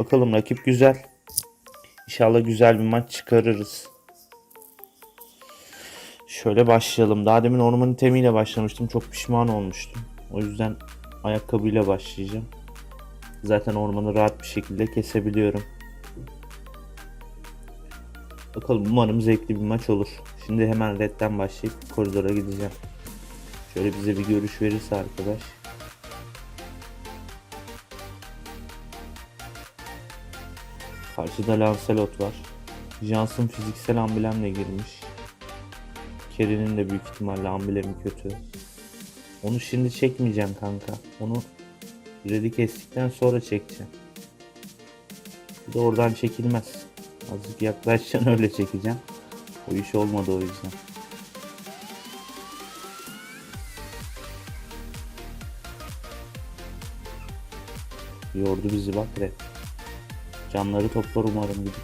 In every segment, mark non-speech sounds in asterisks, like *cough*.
Bakalım rakip güzel. İnşallah güzel bir maç çıkarırız. Şöyle başlayalım. Daha demin orman itemiyle başlamıştım. Çok pişman olmuştum. O yüzden ayakkabıyla başlayacağım. Zaten ormanı rahat bir şekilde kesebiliyorum. Bakalım umarım zevkli bir maç olur. Şimdi hemen redden başlayıp koridora gideceğim. Şöyle bize bir görüş verirse arkadaş. Karşıda Lancelot var. Johnson fiziksel amblemle girmiş. Kerry'nin de büyük ihtimalle amblemi kötü. Onu şimdi çekmeyeceğim kanka. Onu Red'i kestikten sonra çekeceğim. Bir de oradan çekilmez. Azıcık yaklaşacaksın öyle çekeceğim. O iş olmadı o yüzden. Yordu bizi bak Red. Canları toplar umarım gidip.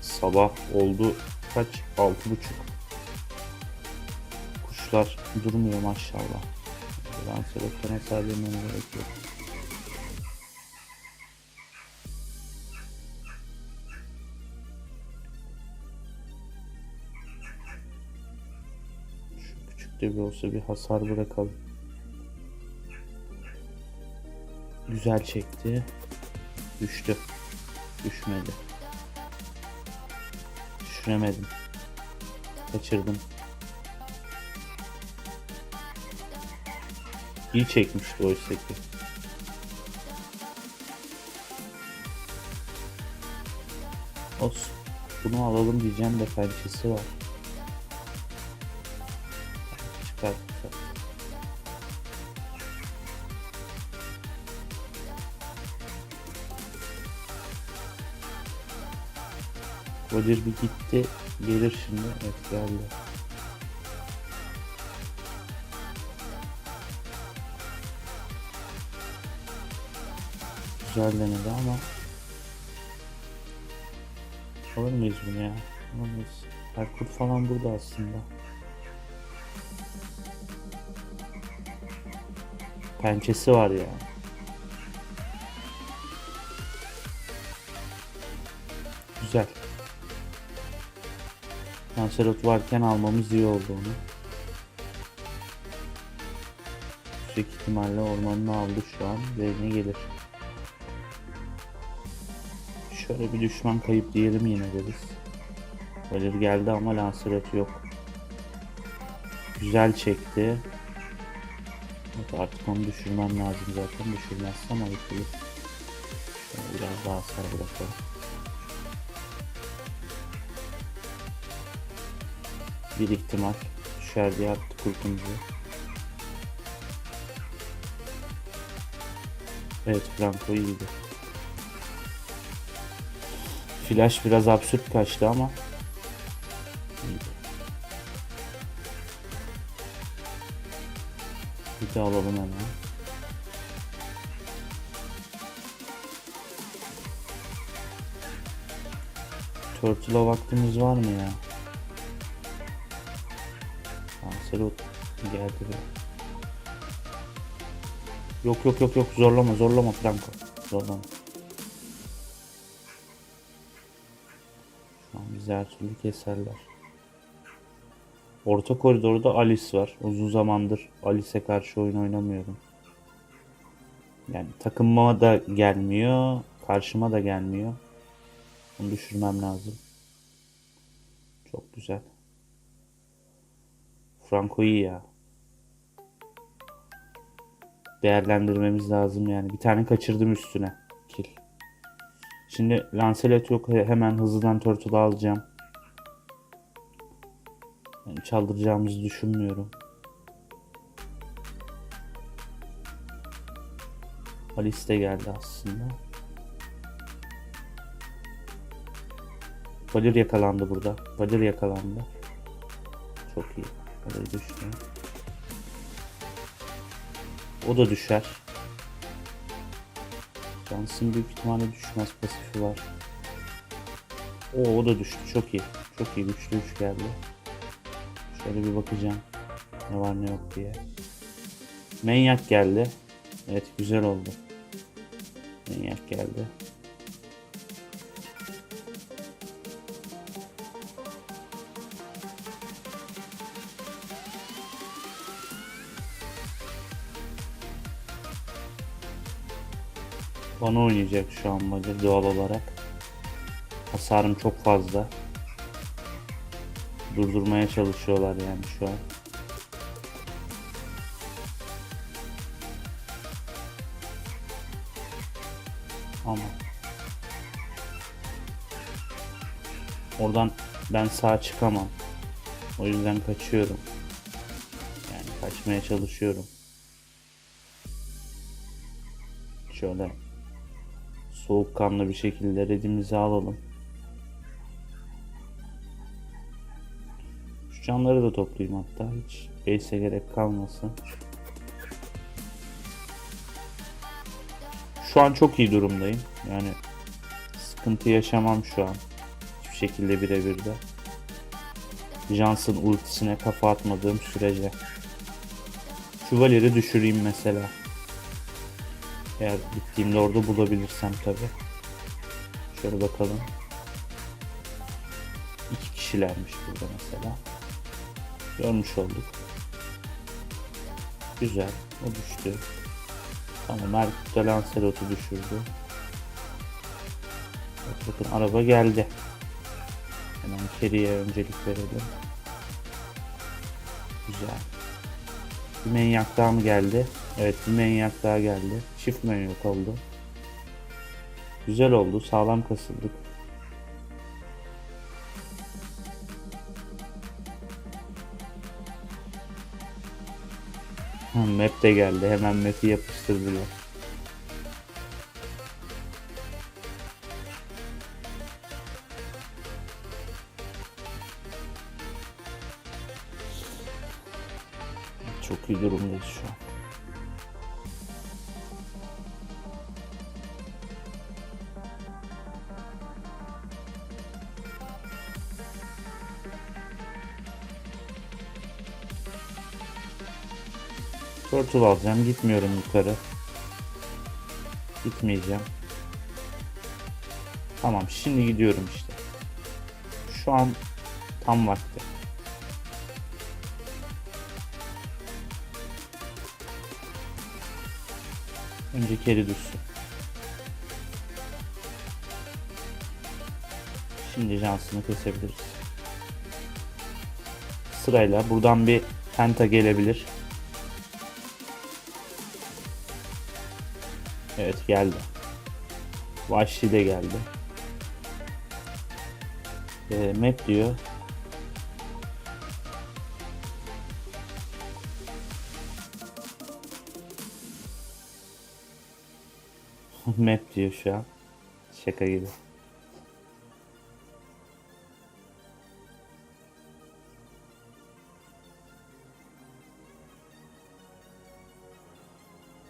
Sabah oldu kaç? Altı buçuk. Kuşlar durmuyor maşallah. Lancelot'tan hasar yemem gerekiyor. Şu de olsa bir hasar bırakalım. Güzel çekti. Düştü. Düşmedi. Düşüremedim. Kaçırdım. İyi çekmişti oysa ki. Olsun. Bunu alalım diyeceğim de pençesi var. Çıkart. Roger bir gitti. Gelir şimdi. Evet geldi. Güzel denedi ama Alır mıyız bunu ya? Alamayız. Erkut falan burada aslında. Pençesi var ya. Güzel. Lancelot varken almamız iyi oldu onu. Yüksek ihtimalle ormanını aldı şu an. Yerine gelir. Şöyle bir düşman kayıp diyelim yine deriz. Valir geldi ama Lancelot yok. Güzel çekti. Evet, artık düşürmem lazım zaten. Düşürmezsem ayıp olur. Biraz daha hasar bırakalım. Bir ihtimal. Düşer diye attı kurtumuzu. Evet Franco iyiydi. Flash biraz absürt kaçtı ama Bir de alalım hemen. Turtle'a vaktimiz var mı ya? Lancelot geldi be. Yok yok yok yok zorlama zorlama Franco. Zorlama. Şu an bizi her türlü keserler. Orta koridorda Alice var. Uzun zamandır Alice'e karşı oyun oynamıyorum. Yani takımıma da gelmiyor. Karşıma da gelmiyor. Onu düşürmem lazım. Çok güzel. Franco iyi ya. Değerlendirmemiz lazım yani. Bir tane kaçırdım üstüne. Kill. Şimdi Lancelot yok. Hemen hızlıdan Turtle'ı alacağım. Çaldıracağımızı düşünmüyorum. Alice de geldi aslında. Valir yakalandı burada. Valir yakalandı. Çok iyi. Valir düştü. O da düşer. Johnson büyük ihtimalle düşmez pasifi var. O, o da düştü. Çok iyi. Çok iyi güçlü üç geldi. Şöyle bir bakacağım. Ne var ne yok diye. Manyak geldi. Evet güzel oldu. Manyak geldi. Bana oynayacak şu an Macar doğal olarak. Hasarım çok fazla. Durdurmaya çalışıyorlar yani şu an. Ama oradan ben sağ çıkamam. O yüzden kaçıyorum. Yani kaçmaya çalışıyorum. Şöyle soğukkanlı bir şekilde redimizi alalım. Canları da toplayayım hatta hiç base'e gerek kalmasın. Şu an çok iyi durumdayım. Yani sıkıntı yaşamam şu an. Hiçbir şekilde birebir de. Johnson ultisine kafa atmadığım sürece. Şu Valer'i düşüreyim mesela. Eğer gittiğimde orada bulabilirsem tabi. Şöyle bakalım. İki kişilermiş burada mesela. Görmüş olduk. Güzel. O düştü. Tamam Erkut da Lancelot'u düşürdü. Evet, bakın araba geldi. Hemen Kerry'e öncelik verelim. Güzel. Bir manyak daha mı geldi? Evet bir manyak daha geldi. Çift manyak oldu. Güzel oldu. Sağlam kasıldık. Map de geldi. Hemen map'i yapıştırdılar. Çok iyi durumdayız şu an. Turtle alacağım. Gitmiyorum yukarı. Gitmeyeceğim. Tamam şimdi gidiyorum işte. Şu an tam vakti. Önce keri düşsün. Şimdi Johnson'ı kesebiliriz. Sırayla buradan bir penta gelebilir. Evet geldi. Vahşi de geldi. Ee, map diyor. *laughs* map diyor şu an. Şaka gibi.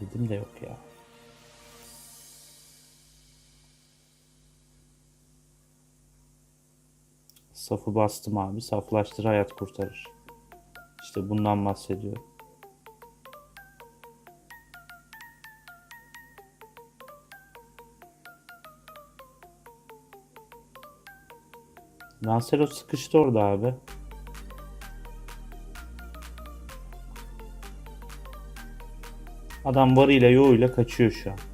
Dedim de yok ya. Safı bastım abi. Saflaştır hayat kurtarır. İşte bundan bahsediyor. Lancelot sıkıştı orada abi. Adam varıyla yoğuyla kaçıyor şu an.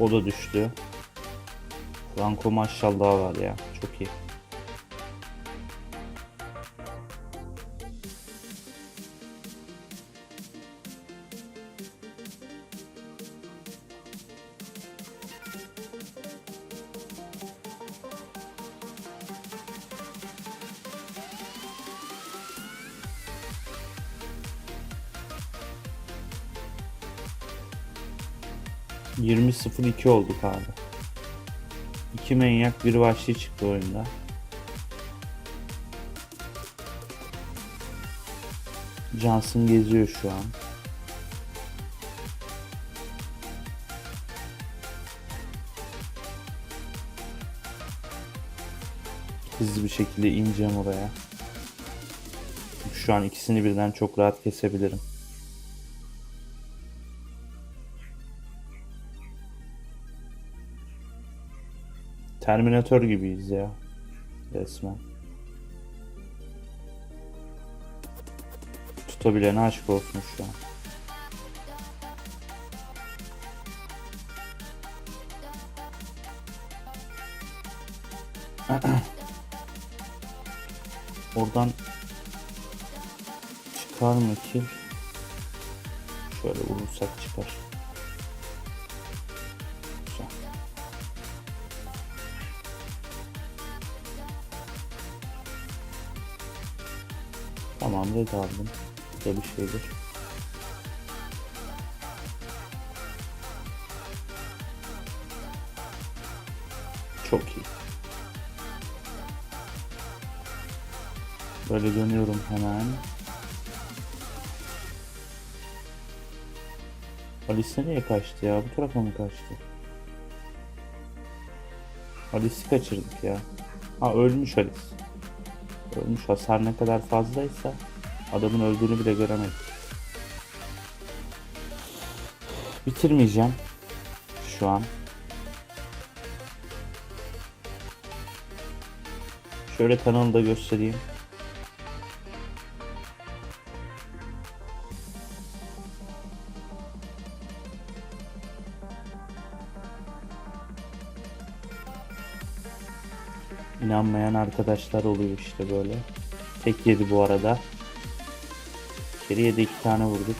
O da düştü. Franco maşallah var ya. Çok iyi. Yirmi 0-2 olduk abi. İki manyak bir vahşi çıktı oyunda. Johnson geziyor şu an. Hızlı bir şekilde ineceğim oraya. Şu an ikisini birden çok rahat kesebilirim. Terminator gibiyiz ya. Resmen. Tutabilene aşk olsun şu an. *clears throat* Oradan çıkar mı ki? Şöyle vurursak çıkar. Tamam red aldım. Da bir şeydir. Çok iyi. Böyle dönüyorum hemen. Alice nereye kaçtı ya? Bu tarafa mı kaçtı? Alice'i kaçırdık ya. Ha ölmüş Alice. Ölmüş hasar ne kadar fazlaysa adamın öldüğünü bile göremedik. Bitirmeyeceğim şu an. Şöyle kanalı da göstereyim. İnanmayan arkadaşlar oluyor işte böyle. Tek yedi bu arada. İçeriye de iki tane vurduk.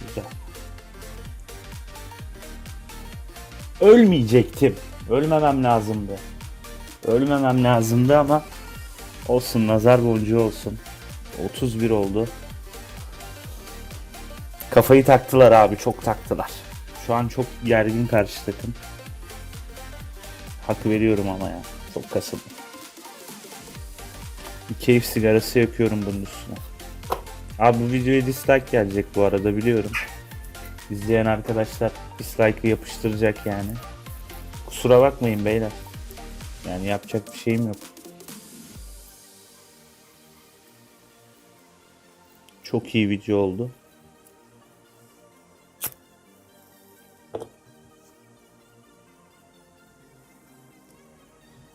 Güzel. Ölmeyecektim. Ölmemem lazımdı. Ölmemem lazımdı ama olsun nazar boncuğu olsun. 31 oldu. Kafayı taktılar abi çok taktılar. Şu an çok gergin karşı takım. Hak veriyorum ama ya. Çok kasıldım. Bir keyif sigarası yakıyorum bunun üstüne. Abi bu videoya dislike gelecek bu arada biliyorum. İzleyen arkadaşlar dislike'ı yapıştıracak yani. Kusura bakmayın beyler. Yani yapacak bir şeyim yok. Çok iyi video oldu.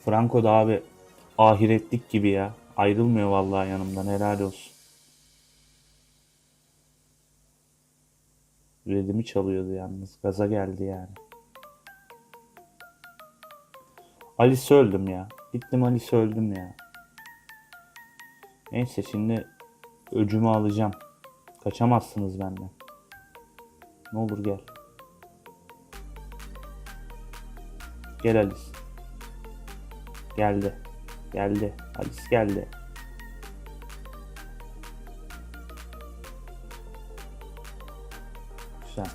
Franco da abi ahiretlik gibi ya. Ayrılmıyor vallahi yanımdan helal olsun. Redimi çalıyordu yalnız. Gaza geldi yani. Alice öldüm ya. Gittim Alice öldüm ya. Neyse şimdi öcümü alacağım. Kaçamazsınız benden. Ne olur gel. Gel Alice. Geldi. Geldi. Alice geldi. Güzel.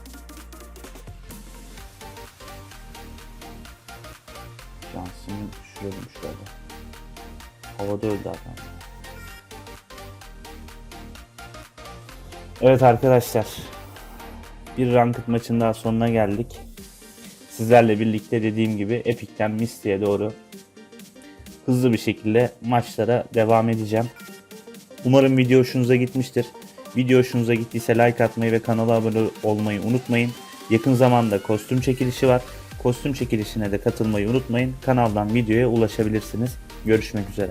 Şansını düşürelim şöyle. Havada öldü adam. Evet arkadaşlar. Bir ranked maçın daha sonuna geldik. Sizlerle birlikte dediğim gibi Epic'ten Misty'ye doğru hızlı bir şekilde maçlara devam edeceğim. Umarım video hoşunuza gitmiştir. Video hoşunuza gittiyse like atmayı ve kanala abone olmayı unutmayın. Yakın zamanda kostüm çekilişi var. Kostüm çekilişine de katılmayı unutmayın. Kanaldan videoya ulaşabilirsiniz. Görüşmek üzere.